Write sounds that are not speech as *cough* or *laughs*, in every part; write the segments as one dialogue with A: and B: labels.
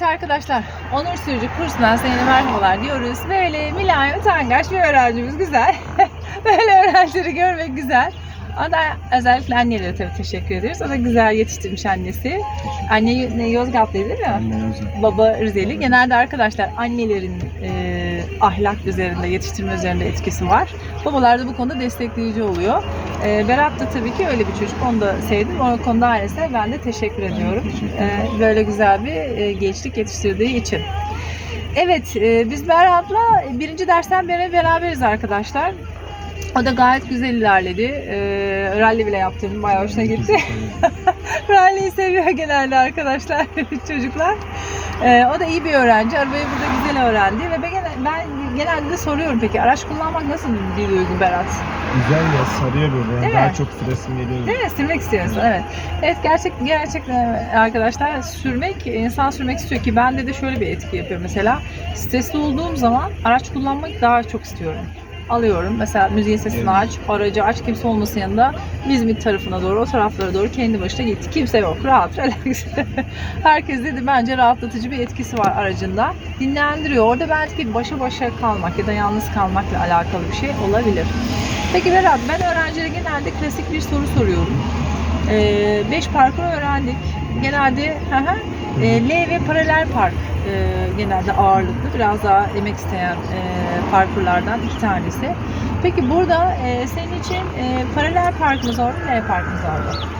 A: Evet arkadaşlar, Onur Sürücü kursundan size merhabalar diyoruz. Böyle mülayim, utangaç bir öğrencimiz güzel. *laughs* Böyle öğrencileri görmek güzel. Ona da özellikle annelere tabii teşekkür ediyoruz. O da güzel yetiştirmiş annesi. Anne ne, Yozgatlıydı değil mi?
B: Anne özel.
A: Baba Rizeli. Genelde arkadaşlar annelerin e, ahlak üzerinde, yetiştirme üzerinde etkisi var. Babalar da bu konuda destekleyici oluyor. E, Berat da tabii ki öyle bir çocuk. Onu da sevdim. O konuda ailesine ben de teşekkür ediyorum. E, böyle güzel bir e, gençlik yetiştirdiği için. Evet, e, biz Berat'la birinci dersten beri beraberiz arkadaşlar. O da gayet güzel ilerledi. E, rally bile yaptım. Bayağı hoşuna gitti. *laughs* Rally'yi seviyor genelde arkadaşlar *laughs* çocuklar. Ee, o da iyi bir öğrenci. Arabayı burada güzel öğrendi ve ben, ben genelde de soruyorum peki araç kullanmak nasıl bir duygu Berat?
B: Güzel ya sarıyor böyle. Yani
A: Değil
B: daha
A: mi?
B: çok süresim geliyor.
A: Değil mi? Sürmek istiyorsun. Evet. Evet gerçek gerçekten arkadaşlar sürmek insan sürmek istiyor ki bende de şöyle bir etki yapıyor mesela. Stresli olduğum zaman araç kullanmak daha çok istiyorum. Alıyorum. Mesela müziğin sesini aç, aracı aç, kimse olmasın yanında. İzmit tarafına doğru, o taraflara doğru kendi başına gitti. Kimse yok. Rahat, *laughs* relax. Herkes dedi bence rahatlatıcı bir etkisi var aracında. Dinlendiriyor. Orada belki başa başa kalmak ya da yalnız kalmakla alakalı bir şey olabilir. Peki Berat, ben öğrencilere genelde klasik bir soru soruyorum. 5 parkur öğrendik. Genelde hı, e, L ve paralel park e, genelde ağırlıklı. Biraz daha emek isteyen e, parkurlardan iki tanesi. Peki burada e, senin için e, paralel park mı zor, L park mı zor?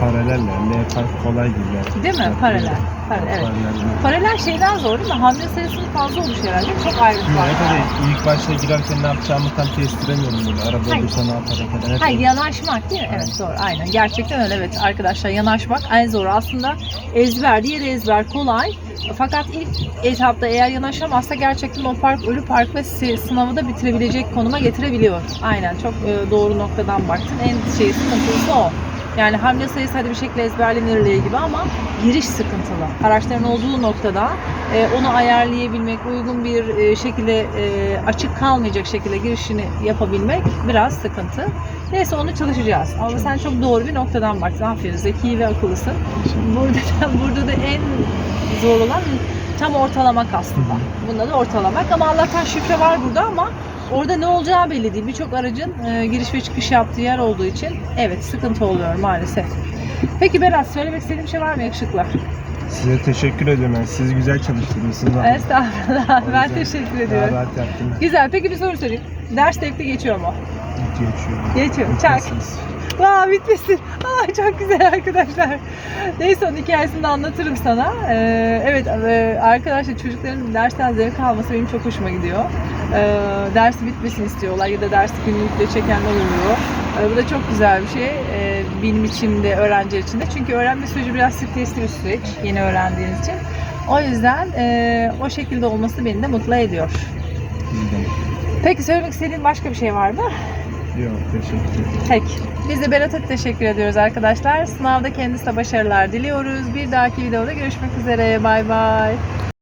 B: Paraleller. L park kolay gibi.
A: Değil mi? Paralel. Paralel, evet. Paralel şeyden zor değil mi? Hamle sayısının fazla olmuş herhalde. Çok ayrı var.
B: evet, evet. İlk başta girerken ne yapacağımı tam kestiremiyorum böyle. Araba
A: Hayır.
B: olursa ne yapacak. Hep
A: Hayır yanaşmak değil mi? Evet doğru aynen. Gerçekten öyle evet arkadaşlar yanaşmak en zor aslında ezber diğer ezber kolay. Fakat ilk etapta eğer yanaşamazsa gerçekten o park ölü park ve sınavı da bitirebilecek konuma getirebiliyor. Aynen çok e, doğru noktadan baktın. En şey sıkıntılısı o. Yani hamle sayısı hadi bir şekilde ezberlenir gibi ama giriş sıkıntılı. Araçların olduğu noktada e, onu ayarlayabilmek, uygun bir e, şekilde e, açık kalmayacak şekilde girişini yapabilmek biraz sıkıntı. Neyse onu çalışacağız. Ama sen çok doğru bir noktadan baktın. Aferin zeki ve akıllısın. Burada da, *laughs* burada da en zor olan tam ortalamak aslında. Bunda da ortalamak ama Allah'tan şifre var burada ama orada ne olacağı belli değil. Birçok aracın e, giriş ve çıkış yaptığı yer olduğu için evet sıkıntı oluyor maalesef. Peki Berat söylemek istediğim şey var mı yakışıklı?
B: Size teşekkür ediyorum. Yani siz güzel çalıştırmışsınız. abi.
A: Estağfurullah.
B: O
A: Ben teşekkür ediyorum.
B: rahat yaptım.
A: Güzel. Peki bir soru sorayım. Ders tepki geçiyor mu?
B: Geçiyor.
A: Geçiyor. Çak.
B: Bitmesiniz.
A: Aa bitmesin. Aa çok güzel arkadaşlar. Neyse onun hikayesini de anlatırım sana. Ee, evet e, arkadaşlar çocukların dersten zevk alması benim çok hoşuma gidiyor. Ee, dersi bitmesin istiyorlar ya da dersi günlükle çekenler oluyor. Ee, bu da çok güzel bir şey. Ee, benim için de öğrenciler için de. Çünkü öğrenme süreci biraz stresli bir süreç yeni öğrendiğiniz için. O yüzden e, o şekilde olması beni de mutlu ediyor. Peki söylemek istediğin başka bir şey var mı?
B: Yok teşekkür ederim.
A: Peki. Biz de Berat'a teşekkür ediyoruz arkadaşlar. Sınavda kendisine başarılar diliyoruz. Bir dahaki videoda görüşmek üzere. Bay bay.